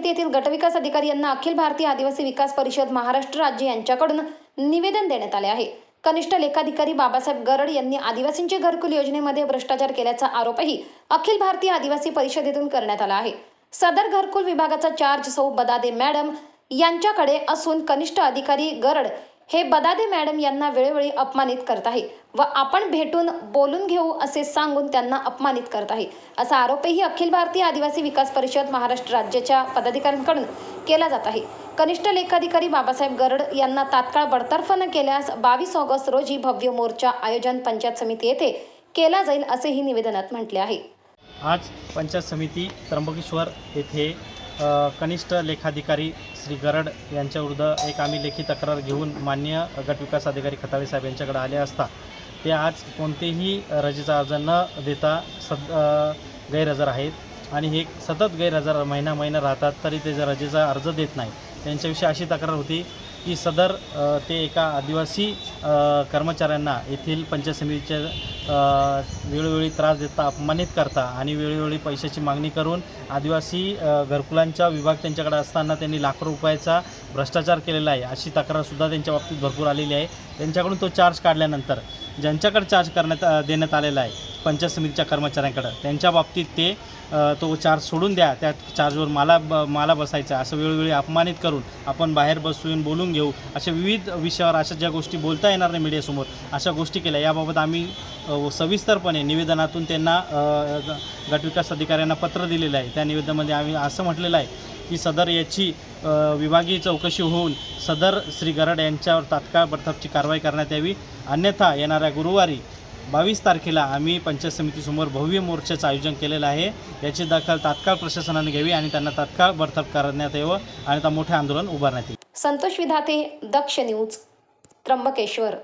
समिती येथील गटविकास अधिकारी यांना अखिल भारतीय आदिवासी विकास परिषद महाराष्ट्र राज्य यांच्याकडून निवेदन देण्यात आले आहे. कनिष्ठ लेखाधिकारी बाबासाहेब गरड यांनी आदिवासींचे घरकुल योजनेमध्ये भ्रष्टाचार केल्याचा आरोपही अखिल भारतीय आदिवासी परिषदेतून करण्यात आला आहे. सदर घरकुल विभागाचा चार्ज सौ बदादे मॅडम यांच्याकडे असून कनिष्ठ अधिकारी गरड हे बदादे मॅडम यांना वेळोवेळी अपमानित करत आहे व आपण भेटून बोलून घेऊ असे सांगून त्यांना अपमानित करत आहे. असा आरोपही अखिल भारतीय आदिवासी विकास परिषद महाराष्ट्र राज्याच्या पदाधिकाऱ्यांकडून केला जात आहे. कनिष्ठ लेखाधिकारी बाबासाहेब गरड यांना तात्काळ बडतर्फ न केल्यास बावीस ऑगस्ट रोजी भव्य मोर्चा आयोजन पंचायत समिती येथे केला जाईल असेही निवेदनात म्हटले आहे. आज पंचायत समिती त्र्यंबकेश्वर येथे कनिष्ठ लेखाधिकारी श्री गरड यांच्याविरुद्ध एक आम्ही लेखी तक्रार घेऊन मान्य गटविकास अधिकारी खताळे साहेब यांच्याकडे आले असता ते आज कोणतेही रजेचा अर्ज न देता सद गैरहजर आहेत. आणि हे सतत गैरहजर महिना महिना राहतात तरी ते जर रजेचा अर्ज देत नाही त्यांच्याविषयी अशी तक्रार होती की सदर ते एका आदिवासी कर्मचाऱ्यांना येथील पंचायत समितीच्या वेळोवेळी त्रास देता अपमानित करता आणि वेळोवेळी पैशाची मागणी करून आदिवासी घरकुलांचा विभाग त्यांच्याकडे असताना त्यांनी लाखो रुपयाचा भ्रष्टाचार केलेला आहे अशी तक्रारसुद्धा त्यांच्या बाबतीत भरपूर आलेली आहे. त्यांच्याकडून तो चार्ज काढल्यानंतर ज्यांच्याकडे चार्ज करण्यात देण्यात आलेला आहे पंचायत समितीच्या कर्मचाऱ्यांकडं त्यांच्या बाबतीत ते तो चार्ज सोडून द्या. त्या चार्जवर मला ब मला बसायचं असं वेळोवेळी अपमानित करून आपण बाहेर बसून बोलून घेऊ. अशा विविध विषयावर अशा ज्या गोष्टी बोलता येणार नाही मीडियासमोर अशा गोष्टी केल्या. याबाबत आम्ही सविस्तरपणे निवेदनातून त्यांना गटविकास अधिकाऱ्यांना पत्र दिलेलं आहे. त्या निवेदनामध्ये आम्ही असं म्हटलेलं आहे की सदर याची विभागीय चौकशी होऊन सदर श्री गरड यांच्यावर तात्काळ बडतर्फची कारवाई करण्यात यावी. अन्यथा येणाऱ्या गुरुवारी बावीस तारखेला आम्ही पंचायत समितीसमोर भव्य मोर्चाचं आयोजन केलेलं आहे. याची दखल तात्काळ प्रशासनाने घ्यावी आणि त्यांना तात्काळ बडतर्फ करण्यात यावं आणि आता मोठे आंदोलन उभारण्यात येईल. संतोष विधाते दक्ष न्यूज त्र्यंबकेश्वर.